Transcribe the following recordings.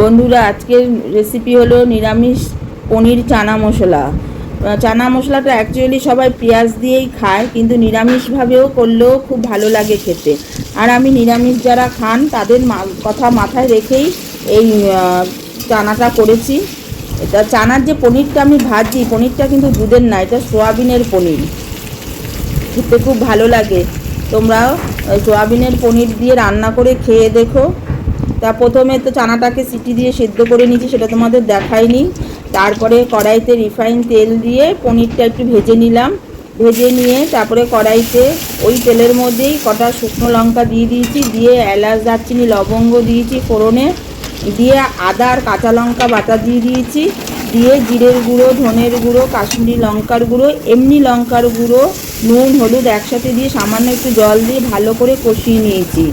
বন্ধুরা, আজকের রেসিপি হলো নিরামিষ পনির চানা মশলা। চানা মশলাটা অ্যাকচুয়ালি সবাই পেঁয়াজ দিয়েই খায়, কিন্তু নিরামিষভাবেও করলেও খুব ভালো লাগে খেতে। আর আমি নিরামিষ যারা খান, তাদের কথা মাথায় রেখেই এই চানাটা করেছি। এটা চানার যে পনিরটা আমি ভাজি, পনিরটা কিন্তু দুধের না, এটা সোয়াবিনের পনির। খেতে খুব ভালো লাগে। তোমরা ওই সোয়াবিনের পনির দিয়ে রান্না করে খেয়ে দেখো। তা প্রথমে তো চানাটাকে সিটি দিয়ে সেদ্ধ করে নিয়েছি, সেটা তোমাদের দেখাইনি। তারপরে কড়াইতে রিফাইন তেল দিয়ে পনিরটা একটু ভেজে নিলাম। ভেজে নিয়ে তারপরে কড়াইতে ওই তেলের মধ্যেই কটা শুকনো লঙ্কা দিয়ে দিয়েছি, দিয়ে এলাচ, দারচিনি, লবঙ্গ দিয়েছি ফোড়নে। দিয়ে আদা আর কাঁচা লঙ্কা বাটা দিয়ে দিয়েছি। দিয়ে জিরের গুঁড়ো, ধনের গুঁড়ো, কাশ্মীরি লঙ্কার গুঁড়ো, এমনি লঙ্কার গুঁড়ো, নুন, হলুদ একসাথে দিয়ে সামান্য একটু জল দিয়ে ভালো করে কষিয়ে নিয়েছি।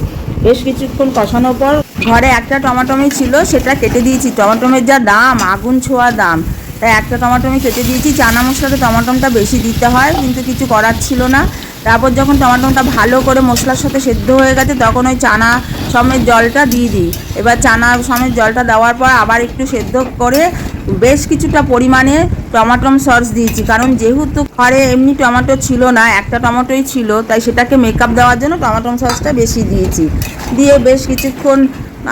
বেশ কিছুক্ষণ কষানোর পর ঘরে একটা টমাটমি ছিল, সেটা কেটে দিয়েছি। টমাটমের যা দাম, আগুন ছোঁয়া দাম। তাই একটা টমাটমি কেটে দিয়েছি। চানা মশলাতে টমাটোমটা বেশি দিতে হয়, কিন্তু কিছু করার ছিল না। তারপর যখন টমাটমটা ভালো করে মশলার সাথে সেদ্ধ হয়ে গেছে, তখন ওই চানা সমেত জলটা দিয়ে দিই। এবার চানা সমেত জলটা দেওয়ার পর আবার একটু সেদ্ধ করে বেশ কিছুটা পরিমাণে টমাটম সস দিয়েছি। কারণ যেহেতু ঘরে এমনি টমেটো ছিল না, একটা টমেটোই ছিল, তাই সেটাকে মেকআপ দেওয়ার জন্য টমাটম সসটা বেশি দিয়েছি। দিয়ে বেশ কিছুক্ষণ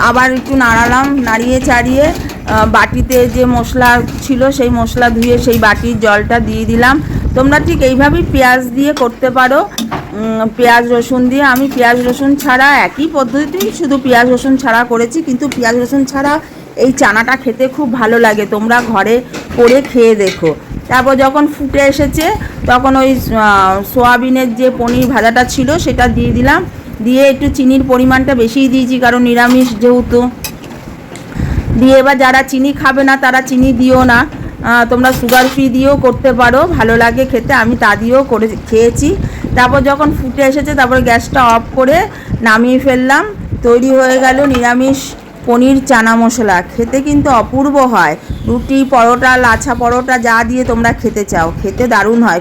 আবার একটু নাড়ালাম, নাড়িয়ে চাড়িয়ে বাটিতে যে মশলা ছিল সেই মশলা ধুয়ে সেই বাটির জলটা দিয়ে দিলাম। তোমরা ঠিক এইভাবেই পেঁয়াজ দিয়ে করতে পারো। পেঁয়াজ, রসুন দিয়ে। আমি পেঁয়াজ, রসুন ছাড়া একই পদ্ধতিতেই শুধু পেঁয়াজ, রসুন ছাড়া করেছি, কিন্তু পেঁয়াজ, রসুন ছাড়া এই চানাটা খেতে খুব ভালো লাগে। তোমরা ঘরে করে খেয়ে দেখো। তারপর যখন ফুটে এসেছে, তখন ওই সোয়াবিনের যে পনির ভাজাটা ছিল, সেটা দিয়ে দিলাম। দিয়ে একটু চিনির পরিমাণটা বেশিই দিয়েছি, কারণ নিরামিষ যেহেতু। দিয়ে এবার যারা চিনি খাবে না, তারা চিনি দিও না। তোমরা সুগার ফ্রি দিয়েও করতে পারো, ভালো লাগে খেতে, আমি তা দিয়েও করে খেয়েছি। তারপর যখন ফুটে এসেছে, তারপর গ্যাসটা অফ করে নামিয়ে ফেললাম। তৈরি হয়ে গেল নিরামিষ পনির চানা মশলা। খেতে কিন্তু অপূর্ব হয়। রুটি, পরোটা, লাছা পরোটা, যা দিয়ে তোমরা খেতে চাও। খেতে দারুণ হয়।